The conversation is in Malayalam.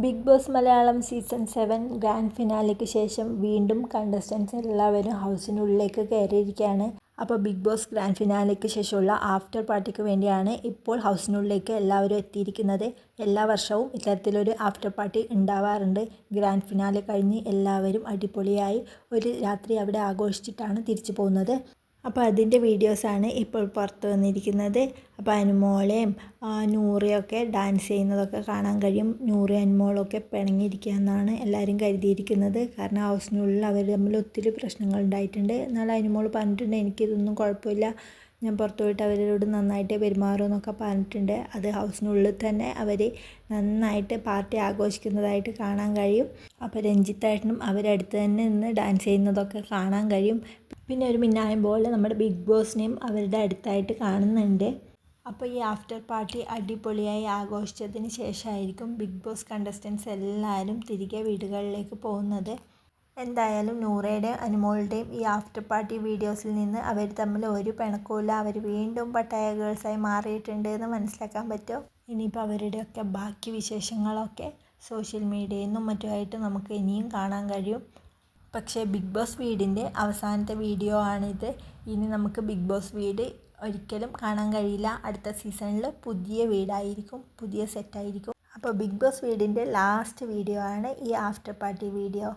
Big Boss Malayalam season seven grand ഫിനാലയ്ക്ക് ശേഷം വീണ്ടും കണ്ടസ്റ്റൻസ് എല്ലാവരും ഹൗസിനുള്ളിലേക്ക് കയറിയിരിക്കുകയാണ്. അപ്പോൾ ബിഗ് ബോസ് ഗ്രാൻഡ് ഫിനാലയ്ക്ക് ശേഷമുള്ള ആഫ്റ്റർ പാർട്ടിക്ക് വേണ്ടിയാണ് ഇപ്പോൾ ഹൗസിനുള്ളിലേക്ക് എല്ലാവരും എത്തിയിരിക്കുന്നത്. എല്ലാ വർഷവും ഇത്തരത്തിലൊരു ആഫ്റ്റർ പാർട്ടി ഉണ്ടാവാറുണ്ട്. ഗ്രാൻഡ് ഫിനാലെ കഴിഞ്ഞ് എല്ലാവരും അടിപൊളിയായി ഒരു രാത്രി അവിടെ ആഘോഷിച്ചിട്ടാണ് തിരിച്ചു പോകുന്നത്. അപ്പോൾ അതിന്റെ വീഡിയോസാണ് ഇപ്പോൾ പുറത്ത് വന്നിരിക്കുന്നത്. അപ്പോൾ അനുമോളെയും നൂറയൊക്കെ ഡാൻസ് ചെയ്യുന്നതൊക്കെ കാണാൻ കഴിയും. നൂറി അനുമോളൊക്കെ പിണങ്ങിയിരിക്കുക എന്നാണ് എല്ലാവരും കരുതിയിരിക്കുന്നത്. കാരണം ഹൗസിനുള്ളിൽ അവർ തമ്മിൽ ഒത്തിരി പ്രശ്നങ്ങൾ ഉണ്ടായിട്ടുണ്ട്. എന്നാൽ അനുമോൾ പറഞ്ഞിട്ടുണ്ട് എനിക്കിതൊന്നും കുഴപ്പമില്ല. ഞാൻ പുറത്ത് പോയിട്ട് അവരോട് നന്നായിട്ട് പെരുമാറുമെന്നൊക്കെ പറഞ്ഞിട്ടുണ്ട്. അത് ഹൗസിനുള്ളിൽ തന്നെ അവർ നന്നായിട്ട് പാർട്ടി ആഘോഷിക്കുന്നതായിട്ട് കാണാൻ കഴിയും. അപ്പോൾ രഞ്ജിത്തായിട്ടും അവരടുത്ത് തന്നെ നിന്ന് ഡാൻസ് ചെയ്യുന്നതൊക്കെ കാണാൻ കഴിയും. പിന്നെ ഒരു മിന്നായം പോലെ നമ്മുടെ ബിഗ് ബോസിനെയും അവരുടെ അടുത്തായിട്ട് കാണുന്നുണ്ട്. അപ്പോൾ ഈ ആഫ്റ്റർ പാർട്ടി അടിപൊളിയായി ആഘോഷിച്ചതിന് ശേഷമായിരിക്കും ബിഗ് ബോസ് കണ്ടസ്റ്റൻസ് എല്ലാവരും തിരികെ വീടുകളിലേക്ക് പോകുന്നത്. എന്തായാലും നൂറയുടെയും അനുമോളുടെയും ഈ ആഫ്റ്റർ പാർട്ടി വീഡിയോസിൽ നിന്ന് അവർ തമ്മിൽ ഒരു പിണക്കവുമില്ല. അവർ വീണ്ടും പട്ടായ ഗേൾസായി മാറിയിട്ടുണ്ട് എന്ന് മനസ്സിലാക്കാൻ പറ്റും ഇനിയിപ്പോൾ അവരുടെയൊക്കെ ബാക്കി വിശേഷങ്ങളൊക്കെ സോഷ്യൽ മീഡിയയിൽ നിന്നും മറ്റുമായിട്ട് നമുക്ക് ഇനിയും കാണാൻ കഴിയും. പക്ഷേ ബിഗ് ബോസ് വീടിന്റെ അവസാനത്തെ വീഡിയോ ആണിത്. ഇനി നമുക്ക് ബിഗ് ബോസ് വീട് ഒരിക്കലും കാണാൻ കഴിയില്ല. അടുത്ത സീസണിൽ പുതിയ വീടായിരിക്കും പുതിയ സെറ്റായിരിക്കും അപ്പോൾ ബിഗ് ബോസ് വീടിന്റെ ലാസ്റ്റ് വീഡിയോ ആണ് ഈ ആഫ്റ്റർ പാർട്ടി വീഡിയോ